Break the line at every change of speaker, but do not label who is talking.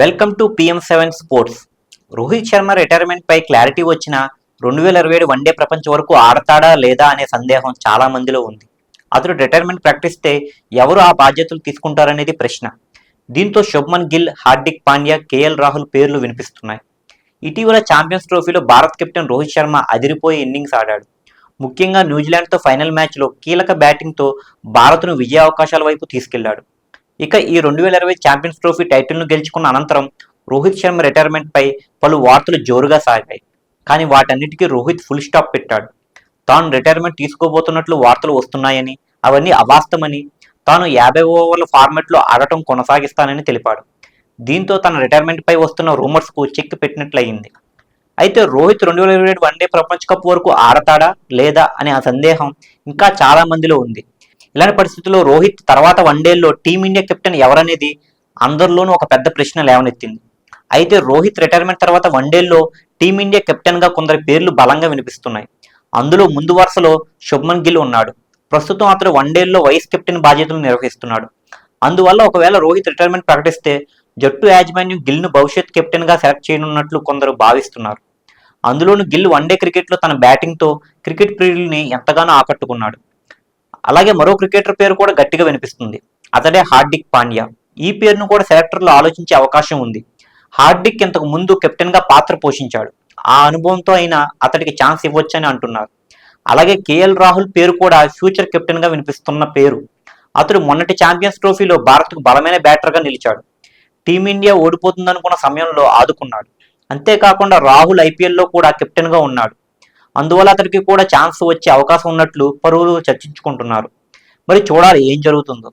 Welcome to PM seven sports. Rohit Sharma retirement pi clarity వచ్చిన రెండు వేల ఇరవై ఏడు వన్డే ప్రపంచం వరకు ఆడతాడా లేదా అనే సందేహం చాలా మందిలో ఉంది. అతడు రిటైర్మెంట్ ప్రకటిస్తే ఎవరు ఆ బాధ్యతలు తీసుకుంటారనేది ప్రశ్న. దీంతో శుభ్మన్ గిల్ హార్దిక్ పాండ్యా కేఎల్ రాహుల్ పేర్లు వినిపిస్తున్నాయి. ఇటీవల ఛాంపియన్స్ ట్రోఫీలో భారత్ కెప్టెన్ రోహిత్ శర్మ అదిరిపోయే ఇన్నింగ్స్ ఆడాడు. ముఖ్యంగా న్యూజిలాండ్తో ఫైనల్ మ్యాచ్లో కీలక బ్యాటింగ్తో భారత్ను విజయ అవకాశాల వైపు తీసుకెళ్ళాడు. ఇక ఈ రెండు వేల ఇరవై ఛాంపియన్స్ ట్రోఫీ టైటిల్ను గెలుచుకున్న అనంతరం రోహిత్ శర్మ రిటైర్మెంట్పై పలు వార్తలు జోరుగా సాగాయి. కానీ వాటన్నిటికీ రోహిత్ ఫుల్ స్టాప్ పెట్టాడు. తాను రిటైర్మెంట్ తీసుకోబోతున్నట్లు వార్తలు వస్తున్నాయని అవన్నీ అవాస్తమని తాను యాభై ఓవర్ల ఫార్మెట్లో ఆడటం కొనసాగిస్తానని తెలిపాడు. దీంతో తన రిటైర్మెంట్పై వస్తున్న రూమర్స్కు చెక్ పెట్టినట్లయింది. అయితే రోహిత్ రెండు వేల ఇరవై ఏడు వన్డే ప్రపంచ కప్ వరకు ఆడతాడా లేదా అనే ఆ సందేహం ఇంకా చాలా మందిలో ఉంది. ఇలాంటి పరిస్థితుల్లో రోహిత్ తర్వాత వన్డేల్లో టీమిండియా కెప్టెన్ ఎవరనేది అందరిలోనూ ఒక పెద్ద ప్రశ్న లేవనెత్తింది. అయితే రోహిత్ రిటైర్మెంట్ తర్వాత వన్డేల్లో టీమిండియా కెప్టెన్గా కొందరి పేర్లు బలంగా వినిపిస్తున్నాయి. అందులో ముందు వరుసలో శుభ్మన్ గిల్ ఉన్నాడు. ప్రస్తుతం అతడు వన్డేల్లో వైస్ కెప్టెన్ బాధ్యతలు నిర్వహిస్తున్నాడు. అందువల్ల ఒకవేళ రోహిత్ రిటైర్మెంట్ ప్రకటిస్తే జట్టు యాజమాన్యం గిల్ను భవిష్యత్ కెప్టెన్గా సెలెక్ట్ చేయనున్నట్లు కొందరు భావిస్తున్నారు. అందులోనూ గిల్ వన్డే క్రికెట్లో తన బ్యాటింగ్తో క్రికెట్ ప్రియుల్ని ఎంతగానో ఆకట్టుకున్నాడు. అలాగే మరో క్రికెటర్ పేరు కూడా గట్టిగా వినిపిస్తుంది. అతడే హార్దిక్ పాండ్యా. ఈ పేరును కూడా సెలెక్టర్లు ఆలోచించే అవకాశం ఉంది. హార్దిక్ ఇంతకు ముందు కెప్టెన్గా పాత్ర పోషించాడు. ఆ అనుభవంతో అయినా అతడికి ఛాన్స్ ఇవ్వచ్చని అంటున్నారు. అలాగే కేఎల్ రాహుల్ పేరు కూడా ఫ్యూచర్ కెప్టెన్గా వినిపిస్తున్న పేరు. అతడు మొన్నటి ఛాంపియన్స్ ట్రోఫీలో భారత్కు బలమైన బ్యాటర్గా నిలిచాడు. టీమిండియా ఓడిపోతుందనుకున్న సమయంలో ఆదుకున్నాడు. అంతేకాకుండా రాహుల్ ఐపీఎల్లో కూడా కెప్టెన్గా ఉన్నాడు. అందువల్ల అతడికి కూడా ఛాన్స్ వచ్చే అవకాశం ఉన్నట్లు పరువులు చర్చించుకుంటున్నారు. మరి చూడాలి ఏం జరుగుతుందో.